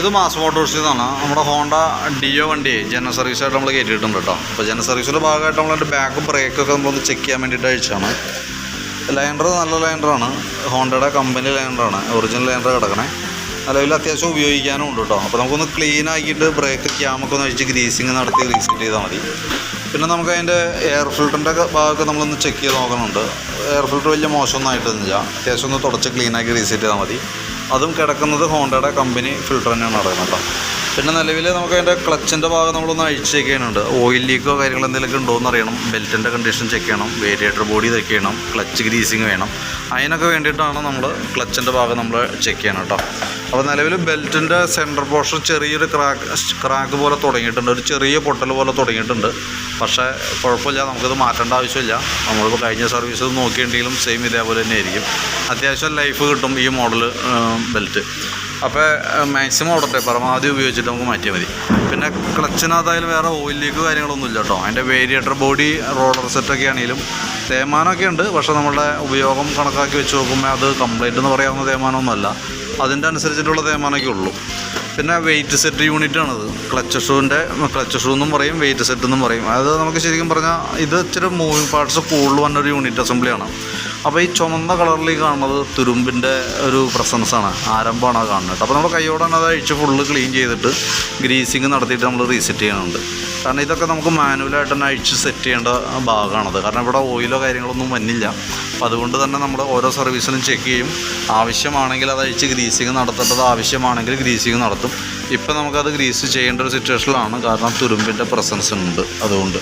ഇത് മാസ് മോട്ടോഴ്സിൽ നിന്നാണ് നമ്മുടെ ഹോണ്ട ഡിയോ വണ്ടി ജന സർവീസായിട്ട് നമ്മൾ കയറ്റിയിട്ടുണ്ട് കേട്ടോ അപ്പോൾ ജന സർവീസിന്റെ ഭാഗമായിട്ട് നമ്മളതിന്റെ ബാക്ക് ബ്രേക്കൊക്കെ നമ്മളൊന്ന് ചെക്ക് ചെയ്യാൻ വേണ്ടിയിട്ട് അയച്ചാണ് ലൈൻഡർ നല്ല ലൈൻഡറാണ് ഹോണ്ടയുടെ കമ്പനി ലൈൻഡറാണ് ഒറിജിനൽ ലൈൻഡർ കിടക്കണേ. നിലവിൽ അത്യാവശ്യം ഉപയോഗിക്കാനും ഉണ്ട് കേട്ടോ അപ്പോൾ നമുക്കൊന്ന് ക്ലീൻ ആക്കിയിട്ട് ബ്രേക്ക് ക്യാമൊക്കെ ഒന്ന് അഴിച്ച് ഗ്രീസിങ് നടത്തി റീസെറ്റ് ചെയ്താൽ മതി. പിന്നെ നമുക്ക് അതിന്റെ എയർ ഫിൽറ്ററിന്റെ ഭാഗമൊക്കെ നമ്മളൊന്ന് ചെക്ക് ചെയ്ത് നോക്കുന്നുണ്ട് എയർ ഫിൽറ്റർ വലിയ മോശമൊന്നും ആയിട്ടൊന്നുമില്ല. അത്യാവശ്യം ഒന്ന് തുടച്ച് ക്ലീനാക്കി റീസെറ്റ് ചെയ്താൽ മതി. അതും കിടക്കുന്നത് ഹോണ്ടയുടെ കമ്പനി ഫിൽട്ടർ തന്നെയാണ് നടക്കുന്നത് കേട്ടോ. പിന്നെ നിലവിൽ നമുക്ക് അതിന്റെ ക്ലച്ചിന്റെ ഭാഗം നമ്മളൊന്ന് അഴിച്ച് ചെക്ക് ഓയിൽ ലീക്കോ കാര്യങ്ങൾ എന്തെങ്കിലുമൊക്കെ ഉണ്ടോ എന്ന് അറിയണം. ബെൽറ്റിന്റെ കണ്ടീഷൻ ചെക്ക് ചെയ്യണം. വേരിയേറ്റർ ബോഡി ചെക്ക് ചെയ്യണം. ക്ലച്ച് ഗ്രീസിങ് വേണം. അതിനൊക്കെ വേണ്ടിയിട്ടാണ് നമ്മൾ ക്ലച്ചിന്റെ ഭാഗം നമ്മൾ ചെക്ക് ചെയ്യണം കേട്ടോ. അപ്പോൾ നിലവിൽ ബെൽറ്റിന്റെ സെന്റർ പോർഷൻ ചെറിയൊരു ക്രാക്ക് ക്രാക്ക് പോലെ തുടങ്ങിയിട്ടുണ്ട്. ഒരു ചെറിയ പൊട്ടൽ പോലെ തുടങ്ങിയിട്ടുണ്ട്. പക്ഷേ കുഴപ്പമില്ല. നമുക്കിത് മാറ്റേണ്ട ആവശ്യമില്ല. നമ്മളിപ്പോൾ കഴിഞ്ഞ സർവീസ് നോക്കിയിട്ടുണ്ടെങ്കിലും സെയിം ഇതേപോലെ തന്നെ ആയിരിക്കും അത്യാവശ്യം ലൈഫ് കിട്ടും ഈ മോഡൽ ബെൽറ്റ് അപ്പോൾ മാക്സിമം ഓടട്ടെ പരമാവധി ഉപയോഗിച്ചിട്ട് നമുക്ക് മാറ്റിയാൽ മതി. പിന്നെ ക്ലച്ചിനകത്തായാലും വേറെ ഓയിൽ ലീക്ക് കാര്യങ്ങളൊന്നും ഇല്ല കേട്ടോ. അതിന്റെ വേരിയേറ്റർ ബോഡി റോളർ സെറ്റൊക്കെ ആണെങ്കിലും തേമാനമൊക്കെ ഉണ്ട്. പക്ഷേ നമ്മളുടെ ഉപയോഗം കണക്കാക്കി വെച്ച് നോക്കുമ്പോൾ അത് കംപ്ലൈന്റ് എന്ന് പറയാവുന്ന തേമാനമൊന്നുമല്ല അതിന്റെ അനുസരിച്ചിട്ടുള്ള തേമാനമൊക്കെ ഉള്ളൂ. പിന്നെ വെയിറ്റ് സെറ്റ് യൂണിറ്റ് ആണത്. ക്ലച്ച് ഷൂവിന്റെ ക്ലച്ച് ഷൂ എന്നും പറയും വെയിറ്റ് സെറ്റ് എന്നും പറയും. അത് നമുക്ക് ശരിക്കും പറഞ്ഞാൽ ഇത് ഇച്ചിരി മൂവിങ് പാർട്സ് കൂടുതൽ വന്നൊരു യൂണിറ്റ് അസംബ്ലിയാണ് അപ്പോൾ ഈ ചുമന്ന കളറിൽ കാണുന്നത് തുരുമ്പിന്റെ ഒരു പ്രസൻസാണ്. ആരംഭമാണ് കാണുന്നത്. അപ്പോൾ നമ്മൾ കൈയോടെ തന്നെ അത് അഴിച്ച് ഫുള്ള് ക്ലീൻ ചെയ്തിട്ട് ഗ്രീസിങ് നടത്തിയിട്ട് നമ്മൾ റീസെറ്റ് ചെയ്യുന്നുണ്ട് കാരണം ഇതൊക്കെ നമുക്ക് മാനുവലായിട്ട് തന്നെ അഴിച്ച് സെറ്റ് ചെയ്യേണ്ട ഭാഗമാണത്. കാരണം ഇവിടെ ഓയിലോ കാര്യങ്ങളൊന്നും വന്നില്ല. അപ്പോൾ അതുകൊണ്ട് തന്നെ നമ്മൾ ഓരോ സർവീസിനും ചെക്ക് ചെയ്യും. ആവശ്യമാണെങ്കിൽ അത് അഴിച്ച് ഗ്രീസിങ് നടത്തേണ്ടത് ആവശ്യമാണെങ്കിൽ ഗ്രീസിങ് നടത്തും. ഇപ്പം നമുക്കത് ഗ്രീസ് ചെയ്യേണ്ട ഒരു സിറ്റുവേഷനിലാണ് കാരണം തുരുമ്പിന്റെ പ്രസൻസ് ഉണ്ട് അതുകൊണ്ട്.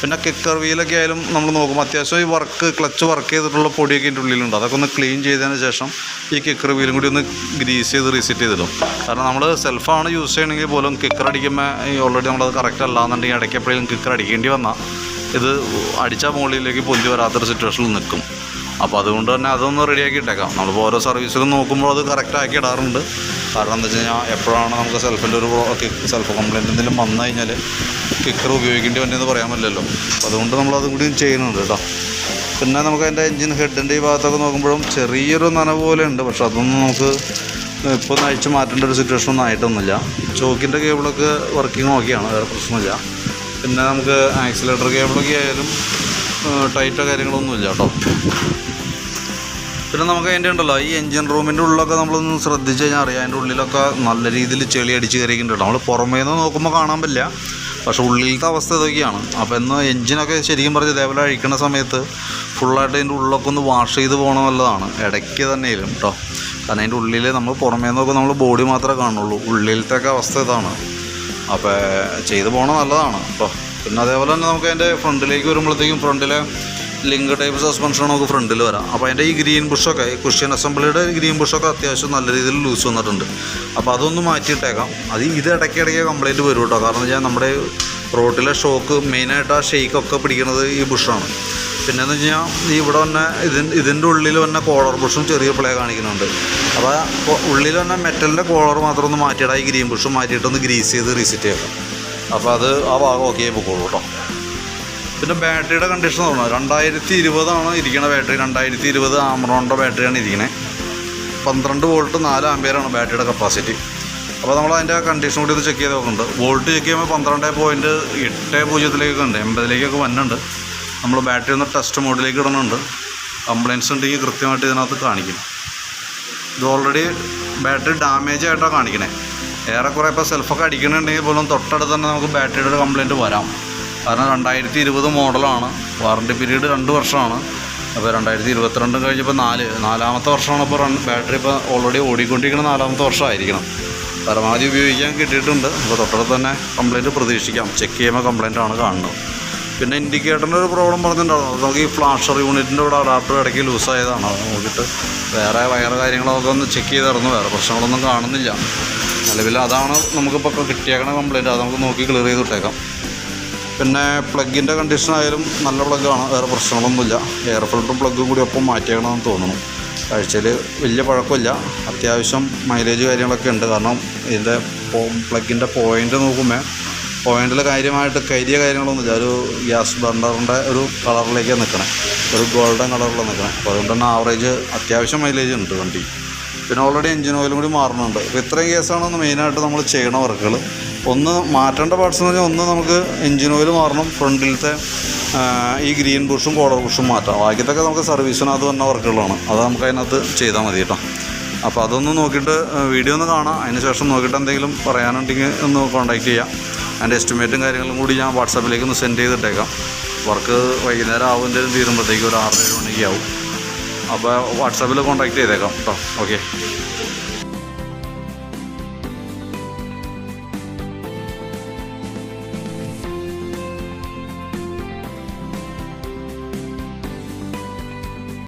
പിന്നെ കിക്കർ വീലൊക്കെ ആയാലും നമ്മൾ നോക്കുമ്പോൾ അത്യാവശ്യം ഈ വർക്ക് ക്ലച്ച് വർക്ക് ചെയ്തിട്ടുള്ള പൊടിയൊക്കെ ഇതിന്റെ ഉള്ളിലുണ്ട്. അതൊക്കെ ഒന്ന് ക്ലീൻ ചെയ്തതിന് ശേഷം ഈ കിക്കർ വീലും കൂടി ഒന്ന് ഗ്രീസ് ചെയ്ത് റീസെറ്റ് ചെയ്തിടും. കാരണം നമ്മൾ സെൽഫാണ് യൂസ് ചെയ്യണമെങ്കിൽ പോലും കിക്കർ അടിക്കുമ്പോൾ ഈ ഓൾറെഡി നമ്മളത് കറക്റ്റ് അല്ല എന്നുണ്ടെങ്കിൽ ഇടയ്ക്ക് എപ്പോഴും കിക്കർ അടിക്കേണ്ടി വന്നാൽ ഇത് അടിച്ച മുകളിലേക്ക് പൊന്തി വരാത്തൊരു സിറ്റുവേഷനിൽ നിൽക്കും അപ്പോൾ അതുകൊണ്ട് തന്നെ അതൊന്ന് റെഡിയാക്കി ഇട്ടേക്കാം. നമ്മളിപ്പോൾ ഓരോ സർവീസിലും നോക്കുമ്പോൾ അത് കറക്റ്റാക്കി ഇടാറുണ്ട്. കാരണം എന്താ വെച്ച് കഴിഞ്ഞാൽ എപ്പോഴാണ് നമുക്ക് സെൽഫിന്റെ ഒരു സെൽഫ് കംപ്ലയിന്റ് എന്തെങ്കിലും വന്നു കഴിഞ്ഞാൽ കിക്കർ ഉപയോഗിക്കേണ്ടി വന്നതെന്ന് പറയാൻ പറ്റില്ലല്ലോ. അപ്പോൾ അതുകൊണ്ട് നമ്മളതും കൂടി ചെയ്യുന്നുണ്ട് കേട്ടോ. പിന്നെ നമുക്ക് അതിന്റെ എൻജിൻ ഹെഡിന്റെ ഈ ഭാഗത്തൊക്കെ നോക്കുമ്പോഴും ചെറിയൊരു നന പോലെ ഉണ്ട്. പക്ഷെ അതൊന്നും നമുക്ക് ഇപ്പോൾ അഴിച്ച് മാറ്റേണ്ട ഒരു സിറ്റുവേഷൻ ഒന്നും ആയിട്ടൊന്നുമില്ല. ചോക്കിന്റെ കേബിളൊക്കെ വർക്കിംഗ് ഓക്കെയാണ് വേറെ പ്രശ്നമില്ല. പിന്നെ നമുക്ക് ആക്സിലേറ്റർ കേബിളൊക്കെ ആയാലും ടൈറ്റോ കാര്യങ്ങളൊന്നുമില്ല കേട്ടോ. പിന്നെ നമുക്ക് അതിന്റെ ഉണ്ടല്ലോ ഈ എൻജിൻ റൂമിന്റെ ഉള്ളിലൊക്കെ നമ്മളൊന്ന് ശ്രദ്ധിച്ച് കഴിഞ്ഞാൽ അറിയാം. അതിന്റെ ഉള്ളിലൊക്കെ നല്ല രീതിയിൽ ചെളി അടിച്ച് കയറിയിട്ടുണ്ട് നമ്മൾ പുറമേ നിന്ന് നോക്കുമ്പോൾ കാണാൻ പറ്റില്ല. പക്ഷേ ഉള്ളിലത്തെ അവസ്ഥ ഇതൊക്കെയാണ്. അപ്പോൾ ഇന്ന് എഞ്ചിനൊക്കെ ശരിക്കും പറഞ്ഞ് ഇതേപോലെ അഴിക്കുന്ന സമയത്ത് ഫുള്ളായിട്ട് അതിന്റെ ഉള്ളിലൊക്കെ ഒന്ന് വാഷ് ചെയ്ത് പോകണം നല്ലതാണ്. ഇടയ്ക്ക് തന്നെയാലും കേട്ടോ. കാരണം അതിന്റെ ഉള്ളിൽ നമ്മൾ പുറമേ നോക്കുമ്പോൾ നമ്മൾ ബോഡി മാത്രമേ കാണുള്ളൂ ഉള്ളിലത്തെ ഒക്കെ അവസ്ഥ ഇതാണ്. അപ്പോൾ ചെയ്ത് പോകണം നല്ലതാണ് കേട്ടോ. പിന്നെ അതേപോലെ തന്നെ നമുക്ക് അതിന്റെ ഫ്രണ്ടിലേക്ക് വരുമ്പോഴത്തേക്കും ഫ്രണ്ടിലെ ലിങ്ക് ടൈപ്പ് സസ്പെൻഷൻ നമുക്ക് ഫ്രണ്ടിൽ വരാം. അപ്പോൾ അതിന്റെ ഈ ഗ്രീൻ ബുഷൊക്കെ ഈ കുഷ്യൻ അസംബ്ലിയുടെ ഗ്രീൻ ബുഷൊക്കെ അത്യാവശ്യം നല്ല രീതിയിൽ ലൂസ് വന്നിട്ടുണ്ട്. അപ്പോൾ അതൊന്ന് മാറ്റിയിട്ടേക്കാം. അത് ഇത് ഇടയ്ക്ക് ഇടയ്ക്ക് കംപ്ലൈന്റ് വരും കേട്ടോ. കാരണം വെച്ചാൽ നമ്മുടെ റോട്ടിലെ ഷോക്ക് മെയിനായിട്ട് ആ ഷെയ്ക്കൊക്കെ പിടിക്കുന്നത് ഈ ബുഷാണ് പിന്നെന്ന് വെച്ച് കഴിഞ്ഞാൽ ഇവിടെ തന്നെ ഇതി ഇതിന്റെ ഉള്ളിൽ തന്നെ കോളർ ബുഷും ചെറിയ പ്ലേ കാണിക്കുന്നുണ്ട്. അപ്പോൾ ഉള്ളിൽ തന്നെ മെറ്റലിന്റെ കോളർ മാത്രം ഒന്ന് മാറ്റിയിടാം ഈ ഗ്രീൻ ബുഷും മാറ്റിയിട്ടൊന്ന് ഗ്രീസ് ചെയ്ത് റീസെറ്റ് ചെയ്യാം. അപ്പോൾ അത് ആ ഭാഗം ഓക്കെ ആയി പൊക്കോളൂ കേട്ടോ. പിന്നെ ബാറ്ററിയുടെ കണ്ടീഷൻ തോന്നുന്നു രണ്ടായിരത്തി ഇരുപതാണ് ഇരിക്കുന്ന ബാറ്ററി? രണ്ടായിരത്തി ഇരുപത് ആമറോണിന്റെ ബാറ്ററിയാണ് ഇരിക്കുന്നത് പന്ത്രണ്ട് വോൾട്ട് നാല് ആംബിയറാണ് ബാറ്ററിയുടെ കപ്പാസിറ്റി അപ്പോൾ നമ്മൾ അതിന്റെ കണ്ടീഷൻ കൂടി ഒന്ന് ചെക്ക് ചെയ്ത് നോക്കുന്നുണ്ട്. വോൾട്ട് ചെക്ക് ചെയ്യുമ്പോൾ പന്ത്രണ്ട് പോയിന്റ് എട്ട് പൂജ്യത്തിലേക്കൊക്കെ ഉണ്ട്. എൺപതിലേക്കൊക്കെ വന്നുണ്ട് നമ്മൾ ബാറ്ററി ഒന്ന് ടെസ്റ്റ് മോഡിലേക്ക് ഇടുന്നുണ്ട്. കംപ്ലയിൻസ് ഉണ്ടെങ്കിൽ കൃത്യമായിട്ട് ഇതിനകത്ത് കാണിക്കും. ഇത് ഓൾറെഡി ബാറ്ററി ഡാമേജ് ആയിട്ടാണ് കാണിക്കണേ. ഏറെക്കുറെ ഇപ്പോൾ സെൽഫൊക്കെ അടിക്കണമെങ്കിൽ പോലും തൊട്ടടുത്ത് തന്നെ നമുക്ക് ബാറ്ററിയുടെ ഒരു കംപ്ലയിന്റ് വരാം. കാരണം രണ്ടായിരത്തി ഇരുപത് മോഡലാണ്. വാറണ്ടി പീരീഡ് രണ്ട് വർഷമാണ്. അപ്പോൾ രണ്ടായിരത്തി ഇരുപത്തിരണ്ട് കഴിഞ്ഞപ്പോൾ നാല്. നാലാമത്തെ വർഷമാണ് ഇപ്പോൾ റൺ ബാറ്ററി ഇപ്പോൾ ഓൾറെഡി ഓടിക്കൊണ്ടിരിക്കുന്ന നാലാമത്തെ വർഷമായിരിക്കണം. പരമാവധി ഉപയോഗിക്കാൻ കിട്ടിയിട്ടുണ്ട്. അപ്പോൾ തൊട്ടടുത്ത് തന്നെ കംപ്ലയിന്റ് പ്രതീക്ഷിക്കാം. ചെക്ക് ചെയ്യുമ്പോൾ കംപ്ലയിന്റ് ആണ് കാണുന്നത്. പിന്നെ ഇൻഡിക്കേറ്ററിന്റെ ഒരു പ്രോബ്ലം പറഞ്ഞിട്ടുണ്ടായിരുന്നു. അത് നമുക്ക് ഈ ഫ്ലാഷർ യൂണിറ്റിന്റെ ഇവിടെ അഡാപ്റ്റർ ഇടയ്ക്ക് ലൂസായതാണ് അത് നോക്കിയിട്ട് വേറെ വയറ് കാര്യങ്ങളൊക്കെ ഒന്ന് ചെക്ക് ചെയ്തിരുന്നു വേറെ പ്രശ്നങ്ങളൊന്നും കാണുന്നില്ല. നിലവിൽ അതാണ് നമുക്കിപ്പോൾ കിട്ടിയേക്കണ കംപ്ലയിന്റ് അത് നമുക്ക് നോക്കി ക്ലിയർ ചെയ്ത് വിട്ടേക്കാം. പിന്നെ പ്ലഗിന്റെ കണ്ടീഷൻ ആയാലും നല്ല പ്ലഗാണ്. വേറെ പ്രശ്നങ്ങളൊന്നുമില്ല. എയർ ഫിൽറ്ററും പ്ലഗ്ഗും കൂടി ഒപ്പം മാറ്റിയേക്കണമെന്ന് തോന്നുന്നു. കാഴ്ചയിൽ വലിയ പഴക്കമില്ല. അത്യാവശ്യം മൈലേജ് കാര്യങ്ങളൊക്കെ ഉണ്ട്. കാരണം ഇതിന്റെ പ്ലഗിന്റെ പോയിന്റ് നോക്കുമ്പോൾ പോയിന്റിൽ കാര്യമായിട്ട് കരിയ കാര്യങ്ങളൊന്നുമില്ല. ഒരു ഗ്യാസ് ബർണറിന്റെ ഒരു കളറിലേക്കാണ് നിൽക്കണേ. ഒരു ഗോൾഡൻ കളറിൽ നിൽക്കണേ. അപ്പോൾ അതുകൊണ്ട് തന്നെ ആവറേജ് അത്യാവശ്യം മൈലേജ് ഉണ്ട് വണ്ടി. പിന്നെ ഓൾറെഡി എഞ്ചിൻ ഓയിലും കൂടി മാറുന്നുണ്ട്. അപ്പോൾ ഇത്രയും കേസാണ് മെയിനായിട്ട് നമ്മൾ ചെയ്യണ വർക്കുകൾ ഒന്ന് മാറ്റേണ്ട പാർട്സ് എന്ന് പറഞ്ഞാൽ ഒന്ന് നമുക്ക് എഞ്ചിൻ ഓയിൽ മാറണം ഫ്രണ്ടിലത്തെ ഈ ഗ്രീൻ ബുഷും കോളർ ബുഷും മാറ്റാം. ബാക്കിയത്തൊക്കെ നമുക്ക് സർവീസിനകത്ത് വന്ന വർക്കുകളാണ് അത് നമുക്ക് അതിനകത്ത് ചെയ്താൽ മതി കേട്ടോ. അപ്പോൾ അതൊന്ന് നോക്കിയിട്ട് വീഡിയോ ഒന്ന് കാണാം. അതിന് ശേഷം നോക്കിയിട്ട് എന്തെങ്കിലും പറയാനുണ്ടെങ്കിൽ ഒന്ന് കോൺടാക്റ്റ് ചെയ്യാം. അതിന്റെ എസ്റ്റിമേറ്റും കാര്യങ്ങളും കൂടി ഞാൻ വാട്സാപ്പിലേക്ക് ഒന്ന് സെൻഡ് ചെയ്തിട്ടേക്കാം. വർക്ക് വൈകുന്നേരം ആവും എന്തെങ്കിലും തീരുമ്പോഴത്തേക്കും ഒരു ആറര മണിക്ക് ആവും. അപ്പോൾ വാട്സാപ്പിൽ കോൺടാക്റ്റ് ചെയ്തേക്കാം കേട്ടോ. ഓക്കെ